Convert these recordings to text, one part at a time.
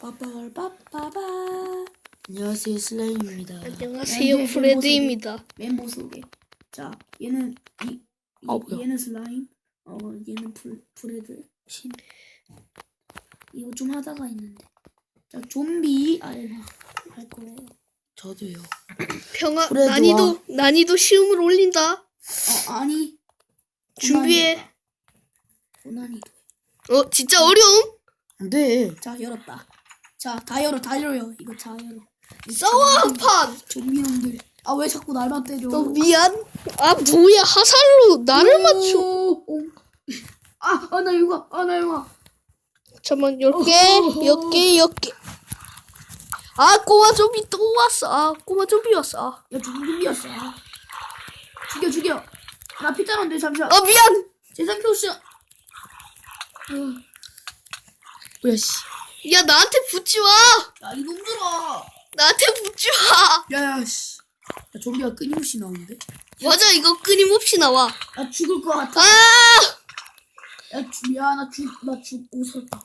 빠빠걸 빠빠바. 안녕하세요 슬라임입니다. 안녕하세요 네, 프레드입니다. 멤버 소개. 자, 얘는 이, 이 아, 뭐야. 얘는 슬라임. 어, 얘는 풀 프레드. 신. 이거 좀 하다가 있는데. 자, 좀비 알바 할 거예요. 저도요. 평화 프레드와- 난이도 난이도 쉬움을 올린다. 어, 아니. 준비해. 고난이도. 어 진짜 어려움? 안돼. 자, 열었다. 자, 다 열어, 다 열어요. 이거 다 열어. 싸워 한판. 좀비놈들. 아, 왜 자꾸 날만 때려? 너 미안. 아 뭐야 화살로 나를 맞춰. 오, 오. 아, 아, 나 이거, 아, 나 이거. 잠만 열 개, 열 개, 열 개. 아 꼬마 좀비 또 왔어. 아 꼬마 좀비 왔어. 아. 야, 좀비였어. 죽여, 죽여. 나 피자는데 잠시만. 아 미안. 재산 표시. 뭐야 씨. 야 나한테 붙지 마. 야, 이놈들아. 나한테 붙지 마. 야야 씨. 야, 좀비가 끊임없이 나오는데. 맞아 이거 끊임없이 나와. 나 죽을 것 같아. 아 야, 죽, 야, 나 죽, 나 죽, 오살다.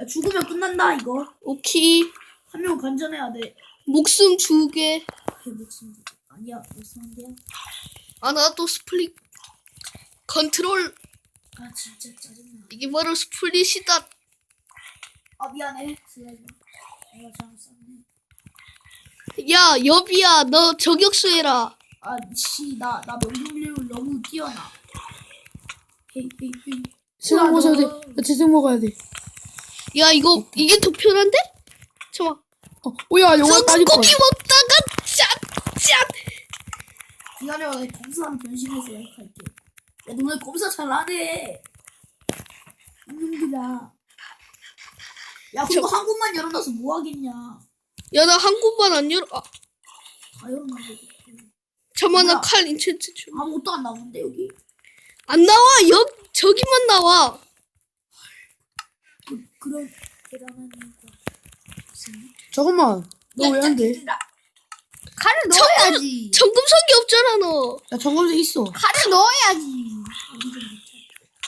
야, 죽으면 끝난다, 이거. 오케이. 한 명 관전해야 돼. 목숨 두 개. 그 목숨 두 개. 아니야, 목숨 한 개야. 아나 또 스플릿 컨트롤 아, 진짜 짜증나. 이게 바로 스플릿이다. 아, 미안해. 슬라이드. 내가 잘못 썼네. 야 여비야 너 저격수 해라. 아, 씨, 나, 나 명중률 너무 뛰어나. 헤이, 먹어야 돼. 너- 나 재생 먹어야 돼. 야 이거 이게 더 편한데? 잠깐. 어, 오야 영화 따질 거. 소고기 먹다가 짠짠. 기다려, 나 검사하면 변신해서 할게. 야, 너네 검사 잘하네. 이놈들아. 야, 그거 한 곳만 열어놔서 뭐 하겠냐. 야 나한 군만 안 열어. 아, 다 열어놔서. 잠깐 뭐야? 나칼 인챈트 좀. 아무것도 안 나오는데, 여기. 안 나와 여 저기만 나와. 그, 그런 대단한 이유가 없었네. 잠깐만. 너왜안 돼? 칼을 넣어야지. 정금석이 없잖아 너. 야 정검색 있어. 칼을 넣어야지.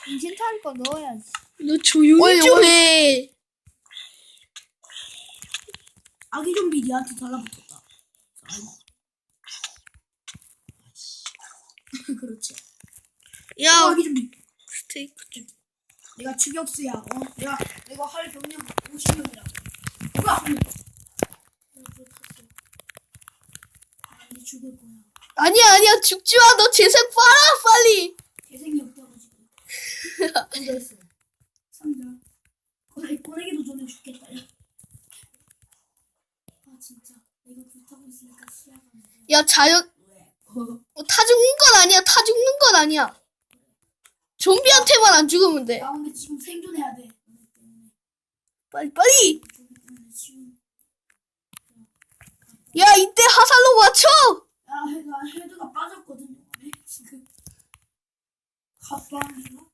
인센트 할거 넣어야지. 너 조용히 어이, 좀 어이. 해. 아기 좀비 니한테 달라붙었다. 그렇지. 어, 야 아기 좀비. 스테이크 좀. 내가 추격수야. 어? 내가 내가 할 경력 50년이라고. 누가? 죽을 거야. 아니야 아니야 죽지 마. 너 재생 빨아 빨리. 재생이 없다가지고. 앉아있어. 상자. 꺼내, 꺼내기도 전에 죽겠다. 야. 불타고 있으니까 시야가 안 돼. 야 자연 왜? 어, 타 죽는 건 아니야. 타 죽는 건 아니야. 좀비한테만 안 죽으면 돼. 나 근데 지금 생존해야 돼. 때문에. 빨리 빨리. 저기 때문에 지금. 야 이때 화살로 맞춰. 야, 헤드가, 헤드가 빠졌거든요. 네, 지금. 갑방인가?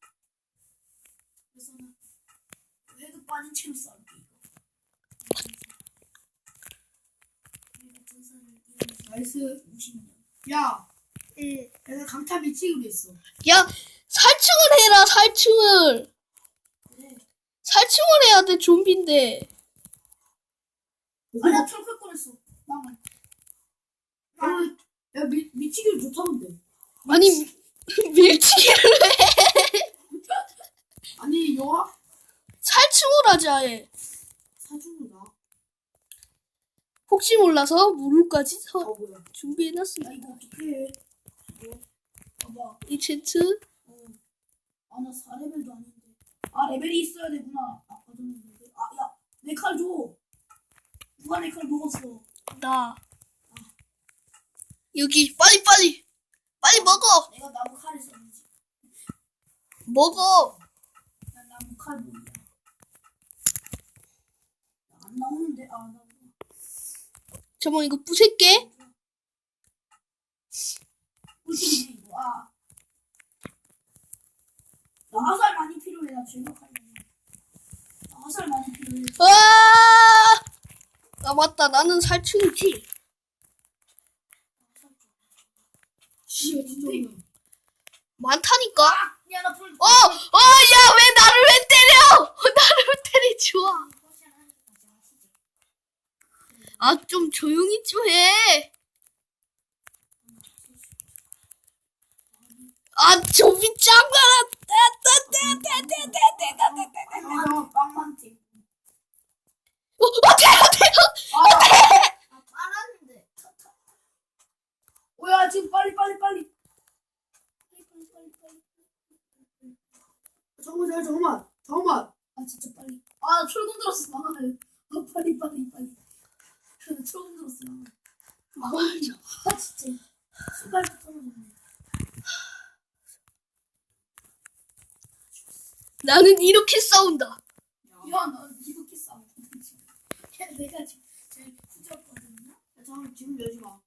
그래서 나 헤드 빠진 채로 싸울게, 이거. 내가 전사를 이기면서 나이스 50년. 야, 응. 내가 강타 미치기로 했어. 야 살충을 해라 살충을. 그래. 살충을 해야 돼 좀비인데. 아니야, 철클 꺼냈어. 망할. 야, 야 미, 미치기를 좋다던데. 아니 밀치기를 해. 아니, 영화? 살충을 하자 해. 사주는가? 혹시 몰라서 무릎까지 서 어, 뭐야. 준비해놨습니다. 이거. 봐봐. 이 젠트 어. 아, 나 4레벨도 아닌데. 아, 레벨이 있어야 되구나. 전에 레벨. 아, 야, 내 칼 줘. 누가 내 칼 먹었어? 나 여기 빨리 빨리 빨리 먹어 내가 나무 칼을 썼는지. 먹어. 난 나무 칼 뭐야. 안 나오는데? 아, 나 잠깐 이거. 아. 나 화살 많이 필요해. 나. 나 화살 많이 필요해. 아, 아 맞다 나는 살충이지. 씨, 진짜. 많다니까. 야, 나 불. 어, 어, 야, 왜 나를 왜 때려? 나를 왜 때리지 마. 아, 좀 조용히 좀 해. 아, 좀비 짱가라. 아. 어, 어. 아. 잠깐만 잠깐만. 아 진짜 빨리. 아 철근 들었어. 아 빨리 빨리 빨리. 철근 들었어 망할. 아 진짜. 신발 떨어졌네. 나는 이렇게 싸운다. 야나 이렇게 싸워. 야, 내가 지금 제일 후졌거든요. 야 잠깐 지금 열지 마.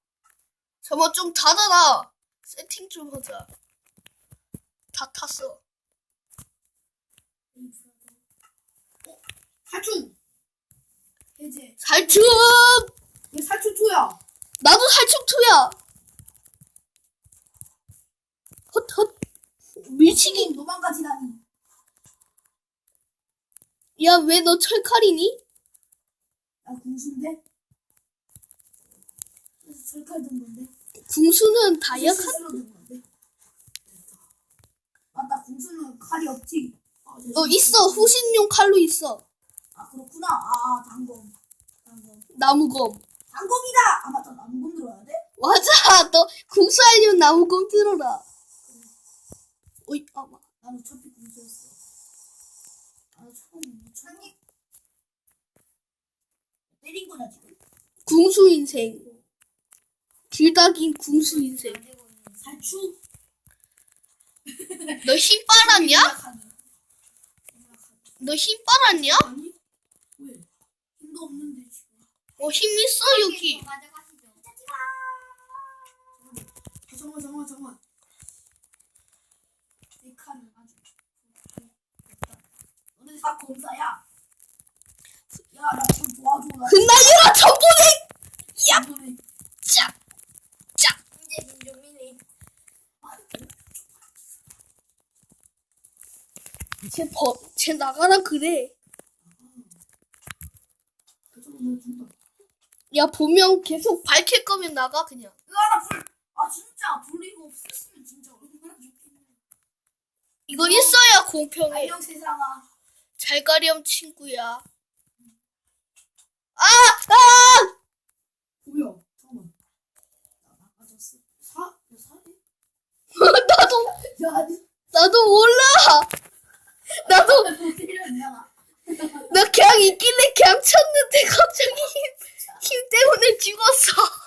잠깐 좀 닫아라. 세팅 좀 하자. 다 탔어. 어? 살충. 해제. 살충! 얘 살충 투야. 나도 살충 투야. 헛, 헛. 밀치기. 도망가지다니. 야, 왜 너 철칼이니? 나 궁수인데. 그래서 철칼 든 건데. 궁수는 다이아 칼? 스스로 든 건데. 맞다 궁수는 칼이 없지. 아, 어, 있어. 후신용 칼로 있어. 아 그렇구나. 아, 아 단검. 단검. 나무검. 단검이다. 아 맞다 나무검 들어야 돼? 맞아. 너 궁수하려면 나무검 들어라. 어이, 아, 마. 나는 어차피 궁수였어. 아 처음 처음. 때린 거냐 지금? 궁수 인생. 길다 긴 궁수 인생. 살충. 너힘 빨았냐? 너힘 빨았냐? 아니 왜? 힘도 없는데 지금. 어, 힘 있어, 여기. 가져가시죠. 잠깐만 잠깐만 잠깐만. 내 칼은 아주. 좋다. 너네 다 검사야. 야, 나좀 도와줘. 나 흩날려라, 전보네! 야! 짝! 짝! 이제 민족민이. 쟤 버, 쟤 나가라 그래. 잠깐만, 나 죽다. 야, 보면 계속 밝힐 거면 나가, 그냥. 으아, 나 불! 아, 진짜. 불 이거 없었으면 진짜 얼마나 좋겠네. 이거 있어야 공평해. 안녕, 세상아. 잘 가렴, 친구야. 아! 아! 뭐야? 잠깐만. 나 나가졌어. 사? 야, 사네? 나도, 야, 아니. 나도 몰라! 나도, 못 때렸냐? 나 그냥 있길래 그냥 쳤는데 갑자기 힘, 힘 때문에 죽었어.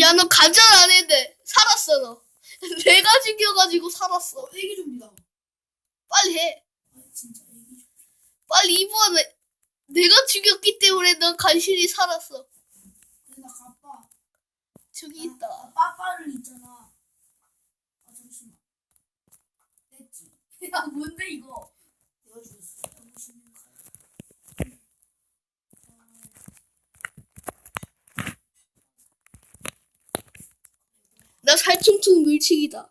야, 너 간절 안 돼. 살았어, 너. 내가 죽여가지고 살았어. 어, 애기 좀비다. 빨리 해. 아, 진짜 애기 좀비. 빨리 이번에. 내가 죽였기 때문에 너 간신히 살았어. 근데 나 가빠. 저기 있다. 아, 빠빠를 있잖아. 아, 잠시만. 됐지. 야, 뭔데, 이거? 내가 죽였어. 당신은 칼. 나 살충충 밀치기다.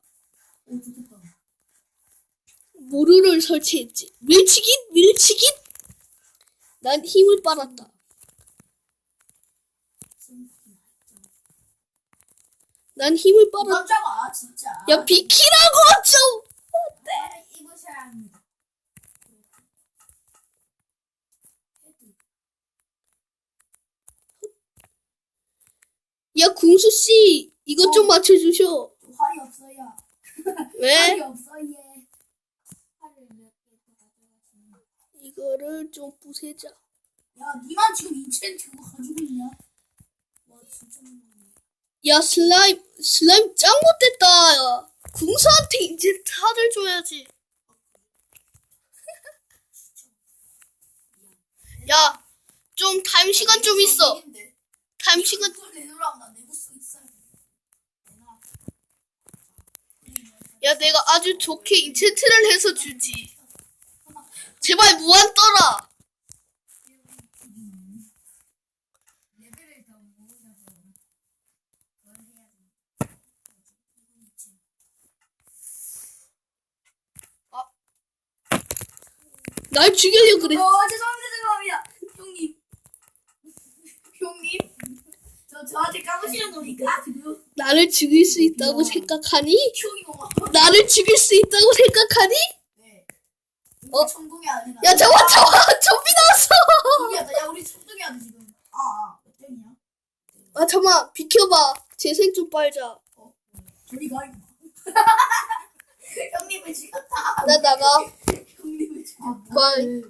모루를 설치했지. 밀치기? 밀치기? 난 힘을 빨았다. 난 힘을 빨았다. 진짜. 야, 비키라고 좀! 네, 입 야. 야, 궁수 씨, 이것 좀 맞춰주셔. 활이 없어요. 왜? 활이 없어, 얘. 활을. 이거를 좀 부세자. 야, 니만 지금 인챈트 그거 가지고 있냐? 와, 진짜. 야, 슬라임, 슬라임 짱 못됐다. 야. 궁수한테 이제 타를 줘야지. 야, 좀 타임 시간 좀 있어. 시간. 돼. 내놔. 야, 내가 아주 좋게 인챈트를 해서 주지. 제발 무한 떠라. 있지. 날 죽이려고 그래. 어, 죄송합니다, 죄송합니다. 형님. 형님 저 저한테 까부시는 겁니까 지금 나를 죽일 수 있다고 야. 생각하니? 나를 죽일 수 있다고 생각하니? 네 어? 천둥이 아니라 야 잠깐 잠깐 좀비 나왔어. 야 우리 천둥이 하자 지금 아몇 점이야 아 잠깐 비켜봐. 재생 좀 빨자. 어 저리 가 임마 형님을 죽였다 나 나가. 형님을 죽였다 빨.